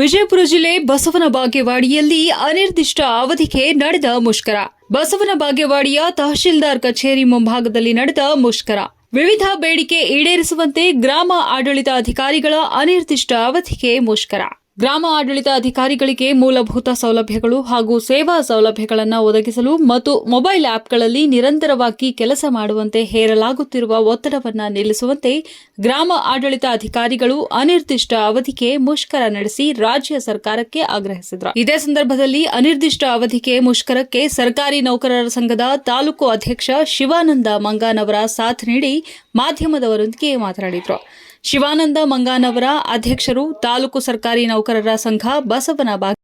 ವಿಜಯಪುರ ಜಿಲ್ಲೆ ಬಸವನ ಬಾಗೇವಾಡಿಯಲ್ಲಿ ಅನಿರ್ದಿಷ್ಟ ಅವಧಿಗೆ ನಡೆದ ಮುಷ್ಕರ. ಬಸವನ ಬಾಗೇವಾಡಿಯ ತಹಶೀಲ್ದಾರ್ ಕಚೇರಿ ಮುಂಭಾಗದಲ್ಲಿ ನಡೆದ ಮುಷ್ಕರ. ವಿವಿಧ ಬೇಡಿಕೆ ಈಡೇರಿಸುವಂತೆ ಗ್ರಾಮ ಆಡಳಿತ ಅಧಿಕಾರಿಗಳ ಅನಿರ್ದಿಷ್ಟ ಅವಧಿಗೆ ಮುಷ್ಕರ. ಗ್ರಾಮ ಆಡಳಿತ ಅಧಿಕಾರಿಗಳಿಗೆ ಮೂಲಭೂತ ಸೌಲಭ್ಯಗಳು ಹಾಗೂ ಸೇವಾ ಸೌಲಭ್ಯಗಳನ್ನು ಒದಗಿಸಲು ಮತ್ತು ಮೊಬೈಲ್ ಆಪ್ಗಳಲ್ಲಿ ನಿರಂತರವಾಗಿ ಕೆಲಸ ಮಾಡುವಂತೆ ಹೇರಲಾಗುತ್ತಿರುವ ಒತ್ತಡವನ್ನು ನಿಲ್ಲಿಸುವಂತೆ ಗ್ರಾಮ ಆಡಳಿತ ಅಧಿಕಾರಿಗಳು ಅನಿರ್ದಿಷ್ಟ ಅವಧಿಗೆ ಮುಷ್ಕರ ನಡೆಸಿ ರಾಜ್ಯ ಸರ್ಕಾರಕ್ಕೆ ಆಗ್ರಹಿಸಿದರು. ಇದೇ ಸಂದರ್ಭದಲ್ಲಿ ಅನಿರ್ದಿಷ್ಟ ಅವಧಿಗೆ ಮುಷ್ಕರಕ್ಕೆ ಸರ್ಕಾರಿ ನೌಕರರ ಸಂಘದ ತಾಲೂಕು ಅಧ್ಯಕ್ಷ ಶಿವಾನಂದ ಮಂಗಾನವರ ಸಾಥ್ ನೀಡಿ ಮಾಧ್ಯಮದವರೊಂದಿಗೆ ಮಾತನಾಡಿದರು. ಶಿವಾನಂದ ಮಂಗಾನವರ ಅಧ್ಯಕ್ಷರು ತಾಲೂಕು ಸರ್ಕಾರಿ ನೌಕರರ ಸಂಘ ಬಸವನ ಬಾಗ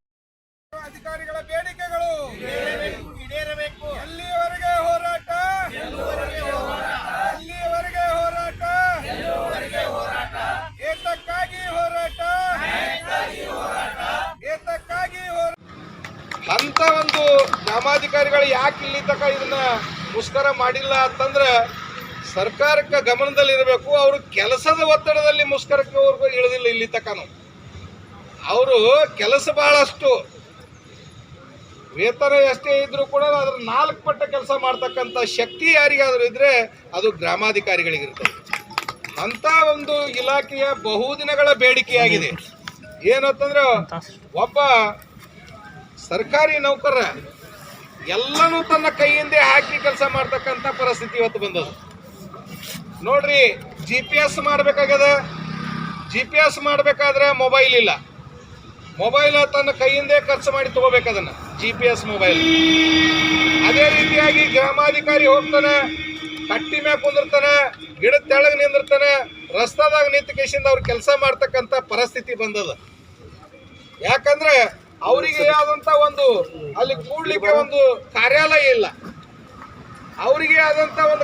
ಅಧಿಕಾರಿಗಳ ಬೇಡಿಕೆಗಳು ಈಡೇರಬೇಕು. ಎಲ್ಲಿಯವರೆಗೆ ಹೋರಾಟ? ಎಲ್ಲಿಯವರೆಗೆ ಹೋರಾಟ? ಏತಕ್ಕಾಗಿ ಹೋರಾಟ? ಏತಕ್ಕಾಗಿ ಹೋರಾಟ? ಅಂತ ಒಂದು ಗ್ರಾಮಾಧಿಕಾರಿಗಳು ಯಾಕೆ ಇಲ್ಲಿ ತಕ ಇದನ್ನ ಮುಷ್ಕರ ಮಾಡಿಲ್ಲ ಅಂತಂದ್ರೆ ಸರ್ಕಾರಕ್ಕೆ ಗಮನದಲ್ಲಿರಬೇಕು. ಅವರು ಕೆಲಸದ ಒತ್ತಡದಲ್ಲಿ ಮುಷ್ಕರಕ್ಕೆ ಅವ್ರಿಗೂ ಇಳಿದಿಲ್ಲ ಇಲ್ಲಿ ತನಕನು. ಅವರು ಕೆಲಸ ಬಹಳಷ್ಟು. ವೇತನ ಎಷ್ಟೇ ಇದ್ರೂ ಕೂಡ ಅದ್ರ ನಾಲ್ಕು ಪಟ್ಟ ಕೆಲಸ ಮಾಡ್ತಕ್ಕಂಥ ಶಕ್ತಿ ಯಾರಿಗಾದ್ರೂ ಇದ್ರೆ ಅದು ಗ್ರಾಮಾಧಿಕಾರಿಗಳಿಗಿರ್ತದೆ ಅಂತ ಒಂದು ಇಲಾಖೆಯ ಬಹುದಿನಗಳ ಬೇಡಿಕೆಯಾಗಿದೆ. ಏನಂತಂದ್ರೆ ಒಬ್ಬ ಸರ್ಕಾರಿ ನೌಕರ ಎಲ್ಲನೂ ತನ್ನ ಕೈಯಿಂದೇ ಹಾಕಿ ಕೆಲಸ ಮಾಡ್ತಕ್ಕಂಥ ಪರಿಸ್ಥಿತಿ ಇವತ್ತು ಬಂದದ್ದು. ನೋಡ್ರಿ ಜಿ ಪಿ ಎಸ್ ಮಾಡಬೇಕಾಗ್ಯದ. ಜಿ ಪಿ ಎಸ್ ಮಾಡಬೇಕಾದ್ರೆ ಮೊಬೈಲ್ ಇಲ್ಲ. ಮೊಬೈಲ್ ತನ್ನ ಕೈಯಿಂದೇ ಖರ್ಚು ಮಾಡಿ ತಗೋಬೇಕು ಅದನ್ನ. G P S mobile. ಅದೇ ರೀತಿಯಾಗಿ ಗ್ರಾಮಾಧಿಕಾರಿ ಹೋಗ್ತಾನೆ, ಕಟ್ಟಿ ಮ್ಯಾಗ ಕುಂದಿರ್ತಾನೆ, ಗಿಡದ ತೆಳಗ್ ನಿಂದಿರ್ತಾನೆ, ರಸ್ತಾದಾಗ ನಿಂತಕೇಶಿಂದ ಅವ್ರು ಕೆಲಸ ಮಾಡ್ತಕ್ಕಂಥ ಪರಿಸ್ಥಿತಿ ಬಂದದ. ಯಾಕಂದ್ರೆ ಅವರಿಗೆ ಆದಂತ ಒಂದು ಅಲ್ಲಿ ಕೂಡ್ಲಿಕ್ಕೆ ಒಂದು ಕಾರ್ಯಾಲಯ ಇಲ್ಲ. ಅವರಿಗೆ ಆದಂತ ಒಂದು